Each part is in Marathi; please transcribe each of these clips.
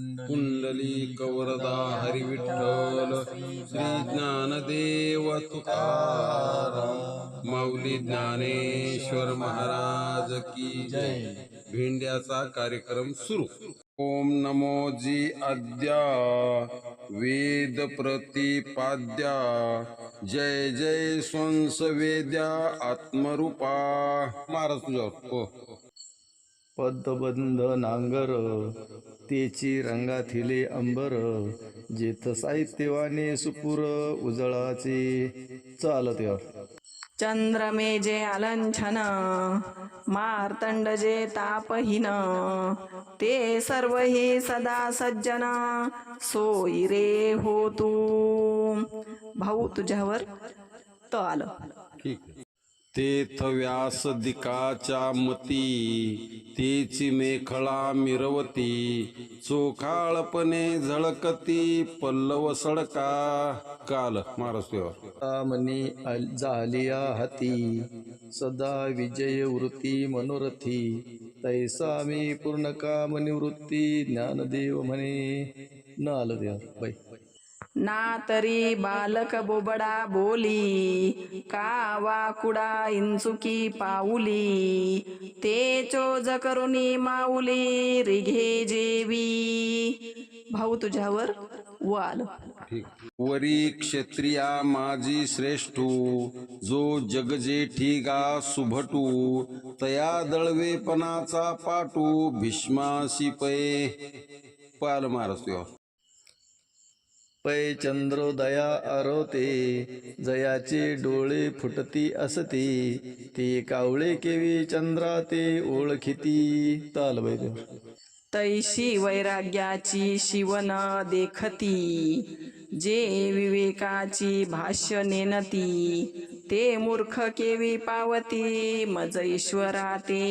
कुंडली कवरदा हरिविठ्ठल श्री ज्ञानदेव तुकाराम माऊली ज्ञानेश्वर महाराज की जय. भेंड्याचा कार्यक्रम सुरू. ओम नमो जी आद्या वेद प्रतिपाद्या जय जय स्वंस वेद्या आत्मरूपा. महाराज तुझ्यावर. हो. हो. पद्मबंध नांगर तेची रंगाथिले अंबर जेथ साहित्यवाने सुपुर उजळाचे. चालत यार चंद्रमे जे अलंछन मार्तंड जे तापहीन ते सर्व हे सदा सज्जन सोयी रे हो तू. भाऊ तुझ्यावर त आलं. तेथ व्यास दिकाच्या मती तेची मेखळा मिरवती. चोखाळपणे झळकती पल्लव सडका. काल महाराज मनी झालिया हाती सदा विजय वृत्ती मनोरथी. तैसा मी पूर्ण काम निवृत्ती ज्ञानदेव म्हणे. नाल देव बाई. ना तरी बालक बोबडा बोली का वाकुडा इंचुकी पाऊली ते चोज करुनी माऊली रिघे जेवी. भाऊ तुझ्यावर वाल वरी क्षत्रिया माझी श्रेष्ठू जो जगजेठी गा सुभटू तया दळवेपणाचा पाटू भीष्मासी पै पाल महाराज पै चंद्रोदया आरोते जयाचे डोळे फुटती असती ते कावळे केवी चंद्रा ते ओळखिती. ताल बैल तैशी वैराग्याची शिवन देखती जे विवेकाची भाष्य नेनती. ते मूर्ख केवी पावती मज ईश्वराते.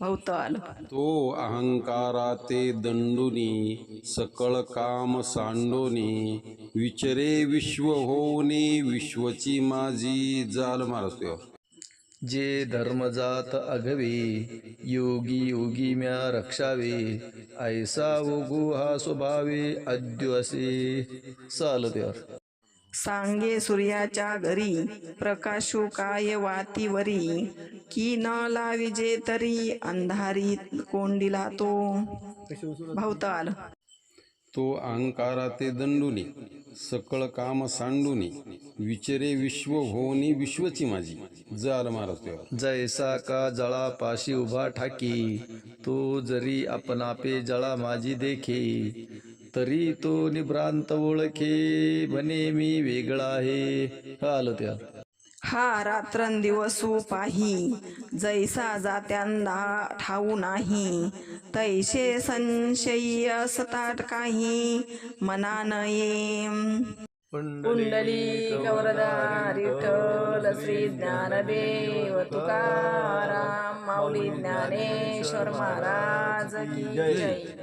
भवताल. तो अहंकाराते दंडुनी सकळ काम सांडोनी. विचरे विश्व होऊनी विश्वची माझी जाल मारतो जे धर्मजात अघवी योगी योगी म्या रक्षावे. ऐसा उगु हा स्वभावे अद्य चालत्यावर सांगे सूर्याच्या घरी प्रकाशू काय वातीवरी? की न लाविजे तरी अंधारी कोंडिला तो. भावत आलं तो अहंकारा ते दंडुनी सकळ काम सांडुनी विचरे विश्व होनी विश्वची माझी. जाल महाराज जैसा का जळा पाशी उभा ठाकी तो जरी आपणापे जळा माझी देखे तरी तो निभ्रांत ओळखे म्हणे मी वेगळा आहे. आलं त्या हा रात्रंदिवसू पाही जैसा जात्यांदा ठाऊ नाही. तैसे संशयी असतात काही मनान ये कुंडली कवरदा विठ्ठल श्री ज्ञानदेव तुकाराम माऊली ज्ञानेश्वर महाराज की जय.